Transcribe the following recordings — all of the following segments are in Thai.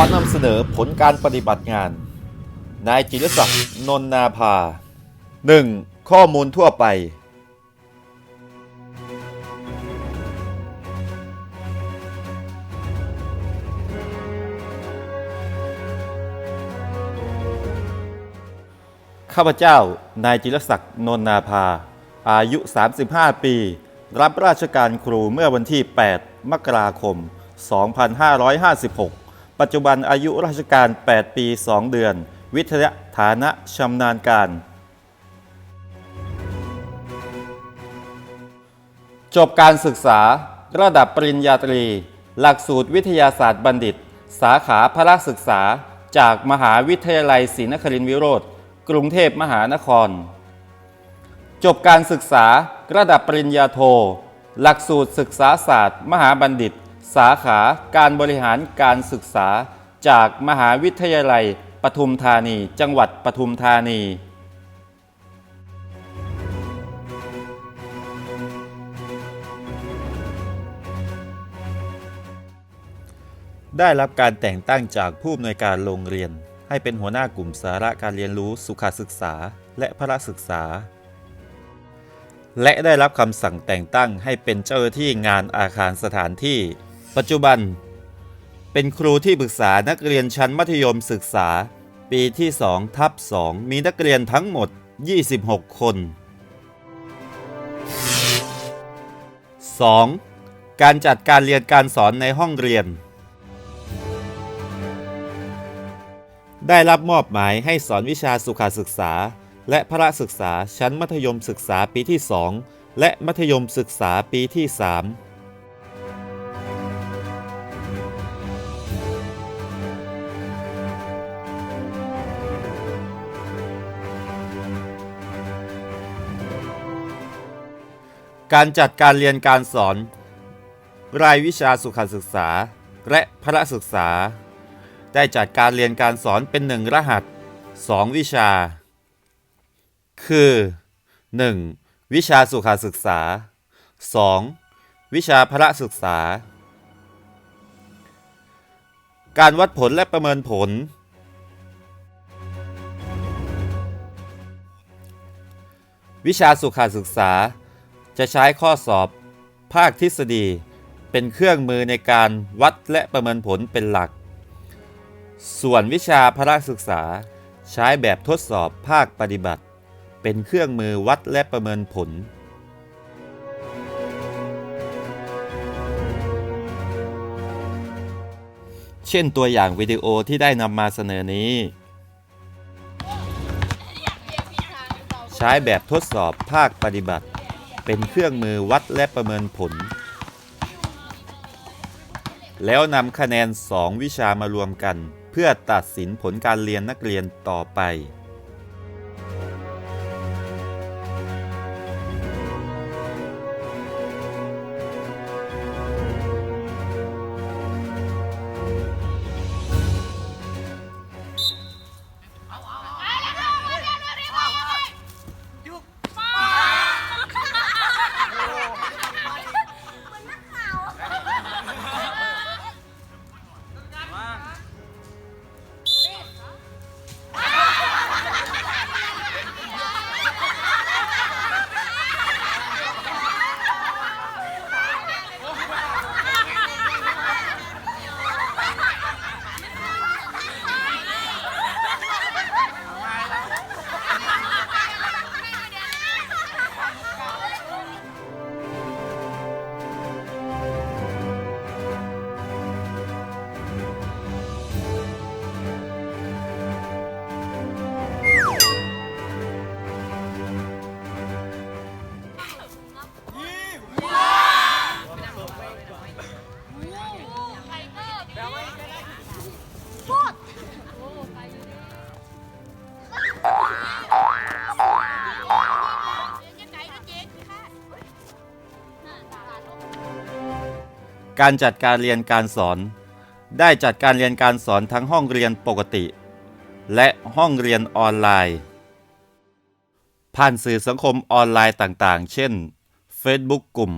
อนำเสนอผลการปฏิบัติงาน นายจิรศักดิ์นนนาภา 1. ข้อมูลทั่วไป ข้าพเจ้า นายจิรศักดิ์นนนาภา อายุ 35 ปี รับราชการครูเมื่อวันที่ 8 มกราคม 2556 ปัจจุบันอายุราชการ 8 ปี 2 เดือน วิทยาฐานะชำนาญการ จบการศึกษา ระดับปริญญาตรี หลักสูตรวิทยาศาสตร์บัณฑิต สาขาพระศึกษา จากมหาวิทยาลัยศรีนครินทรวิโรธกรุงเทพมหานคร จบการศึกษา ระดับปริญญาโท หลักสูตรศึกษาศาสตร์ มหาบัณฑิต สาขาการบริหารการศึกษา จากมหาวิทยาลัยปทุมธานี จังหวัดปทุมธานี ได้รับการแต่งตั้งจากผู้อำนวยการโรงเรียน ให้เป็นหัวหน้ากลุ่มสาระการเรียนรู้สุขศึกษาและพระศึกษา และได้รับคำสั่งแต่งตั้งให้เป็นเจ้าหน้าที่งานอาคารสถานที่ ปัจจุบัน เป็นครูที่ปรึกษานักเรียนชั้นมัธยมศึกษา ปีที่2ทับ2มีนักเรียนทั้งหมด 26 คน 2. การจัดการเรียนการสอนในห้องเรียน ได้รับมอบหมายให้สอนวิชาสุขศึกษา และพระศึกษาชั้นมัธยมศึกษาปีที่ 2 และมัธยมศึกษาปีที่ 3 การจัดการเรียนการสอน รายวิชาสุขศึกษา และพระศึกษา ได้จัดการเรียนการสอนเป็นหนึ่งรหัส 2 วิชา คือ 1. วิชาสุขศึกษา 2. วิชาพระศึกษา การวัดผลและประเมินผล วิชาสุขศึกษา จะใช้ข้อสอบ ภาคทฤษฎี เป็นเครื่องมือในการวัดและประเมินผลเป็นหลัก ส่วนวิชาพระศึกษาใช้แบบทดสอบภาคปฏิบัติ เป็นเครื่องมือวัดและประเมินผลเช่นตัวอย่างวิดีโอที่ได้นำมาเสนอนี้ ใช้แบบทดสอบภาคปฏิบัติ เป็นเครื่องมือวัดและประเมินผล แล้วนำคะแนน 2 วิชามารวมกัน เพื่อตัดสินผลการเรียนนักเรียนต่อไป การจัดการเรียนการสอน ได้จัดการเรียนการสอนทั้งห้องเรียนปกติ และห้องเรียนออนไลน์ ผ่านสื่อสังคมออนไลน์ต่างๆ เช่น Facebook กลุ่ม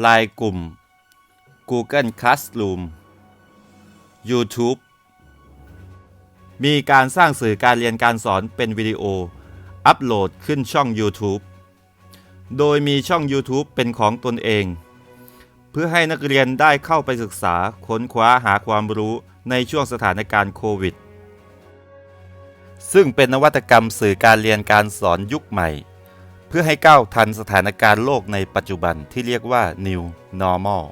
ไลน์กลุ่ม Google Classroom YouTube มีการสร้างสื่อการเรียนการสอนเป็นวิดีโอ อัปโหลดขึ้นช่อง YouTube โดยมีช่อง YouTube เป็นของตนเอง เพื่อให้นักเรียนได้เข้าไปศึกษาค้นคว้าหาความรู้ในช่วงสถานการณ์โควิด ซึ่งเป็นนวัตกรรมสื่อการเรียนการสอนยุคใหม่ เพื่อให้ก้าวทันสถานการณ์โลกในปัจจุบันที่เรียกว่า New Normal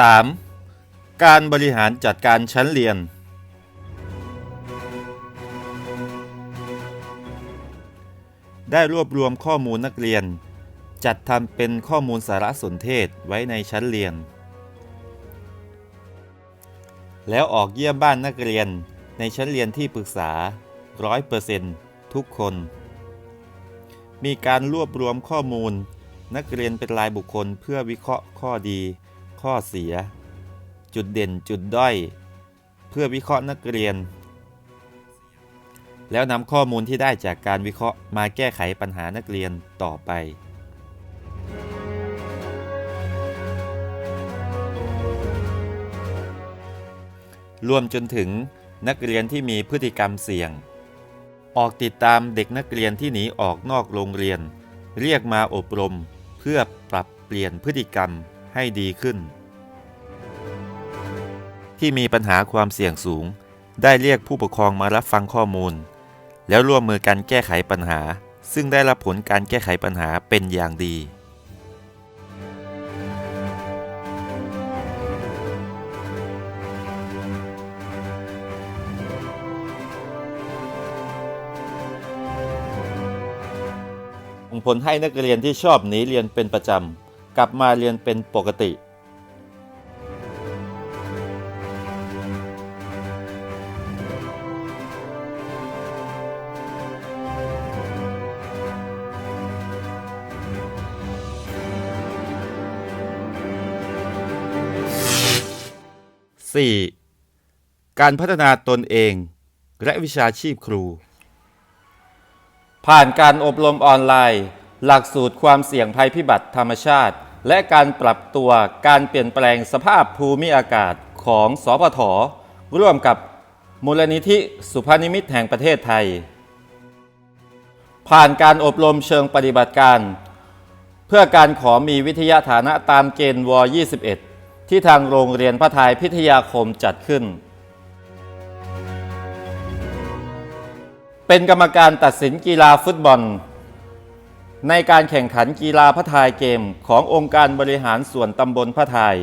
3. การบริหารจัดการชั้นเรียน ได้รวบรวมข้อมูลนักเรียน จัดทำเป็นข้อมูลสารสนเทศไว้ในชั้นเรียน แล้วออกเยี่ยมบ้านนักเรียนในชั้นเรียนที่ปรึกษา 100%ทุกคน มีการรวบรวมข้อมูล นักเรียนเป็นรายบุคคลเพื่อวิเคราะห์ข้อดี ข้อเสีย จุดเด่นจุดด้อย เพื่อวิเคราะห์นักเรียน แล้วนำข้อมูลที่ได้จากการวิเคราะห์มาแก้ไขปัญหานักเรียนต่อไป รวมจนถึงนักเรียนที่มีพฤติกรรมเสี่ยง ออกติดตามเด็กนักเรียนที่หนีออกนอกโรงเรียน เรียกมาอบรม เพื่อปรับเปลี่ยนพฤติกรรมให้ดีขึ้น ที่มีปัญหาความเสี่ยงสูง ได้เรียกผู้ปกครองมารับฟังข้อมูล แล้วร่วมมือกันแก้ไขปัญหา ซึ่งได้รับผลการแก้ไขปัญหาเป็นอย่างดี ผลให้นักเรียนที่ชอบหนีเรียนเป็นประจำ กลับมาเรียนเป็นปกติ 4. การพัฒนาตนเอง และวิชาชีพครู ผ่านการอบรมออนไลน์ หลักสูตรความเสี่ยงภัยพิบัติธรรมชาติ และการปรับตัวการเปลี่ยนแปลงสภาพภูมิอากาศของสพทร่วมกับมูลนิธิสุพนิมิตแห่งประเทศไทย ผ่านการอบรมเชิงปฏิบัติการ เพื่อการขอมีวิทยาฐานะตามเกณฑ์ว 21 ที่ทางโรงเรียนพระทายพิทยาคมจัดขึ้น เป็นกรรมการตัดสินกีฬาฟุตบอล ในการแข่งขันกีฬาพระทายเกมขององค์การบริหารส่วนตำบลพระทาย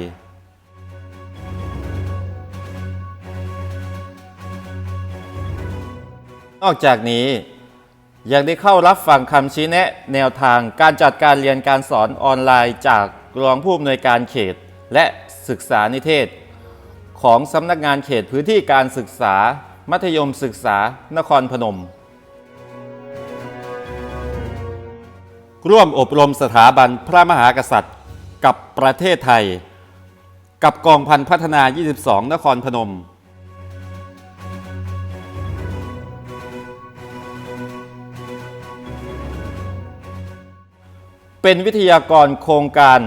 นอกจากนี้ยังได้เข้ารับฟังคำชี้แนะแนวทางการจัดการเรียนการสอนออนไลน์จากรองผู้อำนวยการเขต และ ศึกษานิเทศ ของสำนักงานเขตพื้นที่การศึกษา มัธยมศึกษานครพนม ร่วมอบรมสถาบันพระมหากษัตริย์กับประเทศไทย กับกองพันพัฒนา 22 นครพนมเป็นวิทยากรโครงการ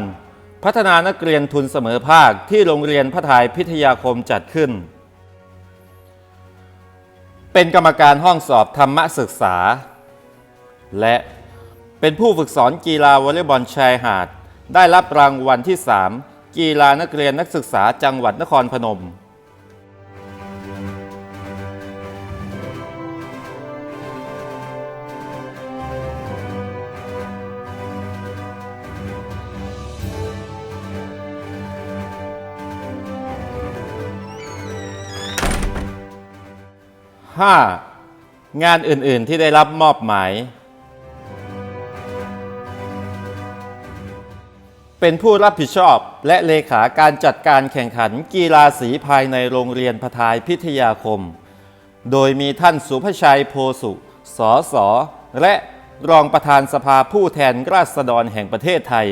พัฒนานักเรียนทุนเสมอภาคที่โรงเรียนพระทายพิทยาคมจัดขึ้น เป็นกรรมการห้องสอบธรรมศึกษา และเป็นผู้ฝึกสอนกีฬาวอลเลย์บอลชายหาด ได้รับรางวัลที่ 3 กีฬานักเรียนนักศึกษาจังหวัดนครพนม 5. งานอื่น ๆ ที่ได้รับมอบหมาย เป็นผู้รับผิดชอบและเลขาการจัดการแข่งขันกีฬาสีภายในโรงเรียนพทายพิทยาคม โดยมีท่านสุภชัยโพสุสอสอและรองประธานสภาผู้แทนราษฎรแห่งประเทศไทย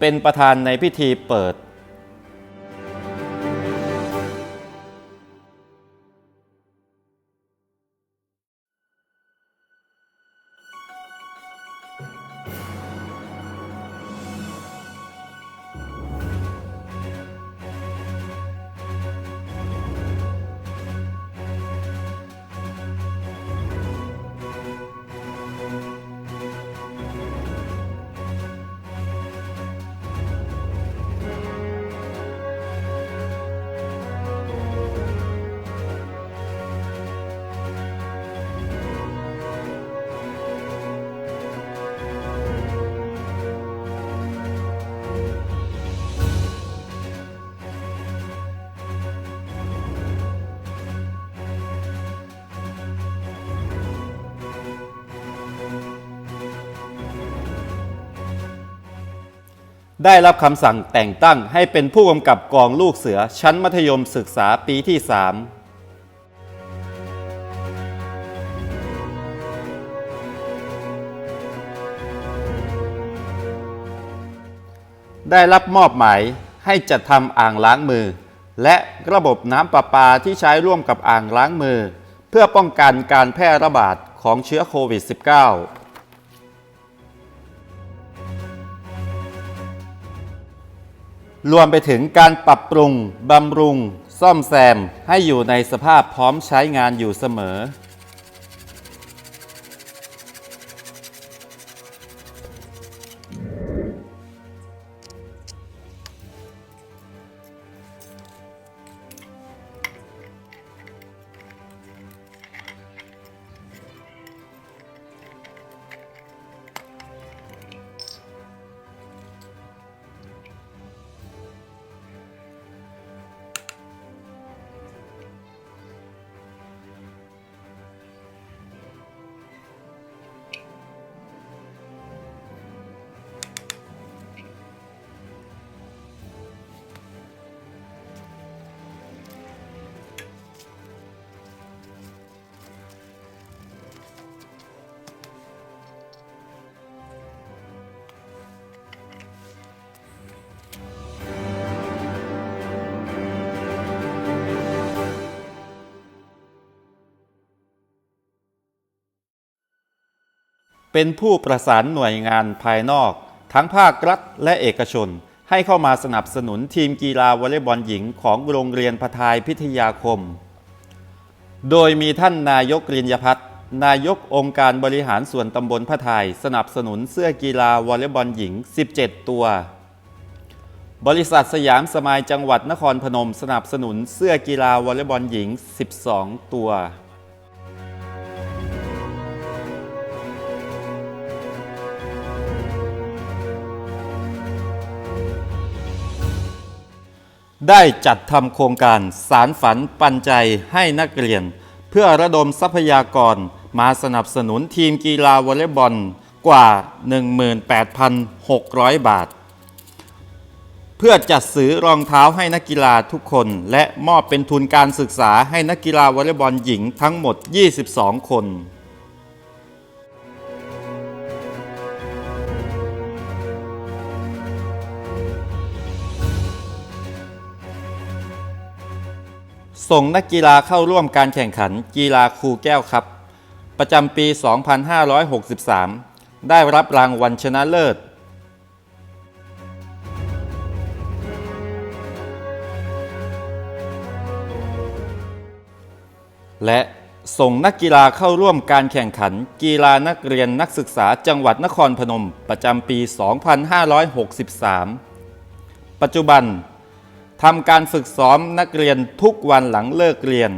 เป็นประธานในพิธีเปิด ได้รับคำสั่งแต่งตั้งให้เป็นผู้กำกับกองลูกเสือชั้นมัธยมศึกษาปีที่ 3ได้รับมอบหมายให้จัดทำอ่างล้างมือ และระบบน้ำประปาที่ใช้ร่วมกับอ่างล้างมือ เพื่อป้องกันการแพร่ระบาดของเชื้อโควิด -19 รวมไปถึงการปรับปรุง บำรุง ซ่อมแซม ให้อยู่ในสภาพพร้อมใช้งานอยู่เสมอ เป็นผู้ประสานหน่วยงานภายนอก ทั้งภาครัฐและเอกชน ให้เข้ามาสนับสนุนทีมกีฬาวอลเลย์บอลหญิงของโรงเรียนพทายพิทยาคม โดยมีท่านนายกรินยพัฒน์นายกองค์การบริหารส่วนตำบลพทายสนับสนุนเสื้อกีฬาวอลเลย์บอลหญิง 17 ตัว บริษัทสยามสมายจังหวัดนครพนม สนับสนุนเสื้อกีฬาวอลเลย์บอลหญิง 12 ตัว ได้จัดทำโครงการสารฝันปันใจให้นักเรียน เพื่อระดมทรัพยากรมาสนับสนุนทีมกีฬาวอลเลย์บอลกว่า 18,600 บาท เพื่อจัดซื้อรองเท้าให้นักกีฬาทุกคน และมอบเป็นทุนการศึกษาให้นักกีฬาวอลเลย์บอลหญิงทั้งหมด 22 คน ส่งนักกีฬาเข้าร่วมการแข่งขันกีฬาครูแก้วครับ ประจำปี 2563 ได้รับรางวัลชนะเลิศ และส่งนักกีฬาเข้าร่วมการแข่งขัน กีฬานักเรียนนักศึกษาจังหวัดนครพนม ประจำปี 2563 ปัจจุบัน ทำการฝึกซ้อมนักเรียนทุกวันหลังเลิกเรียน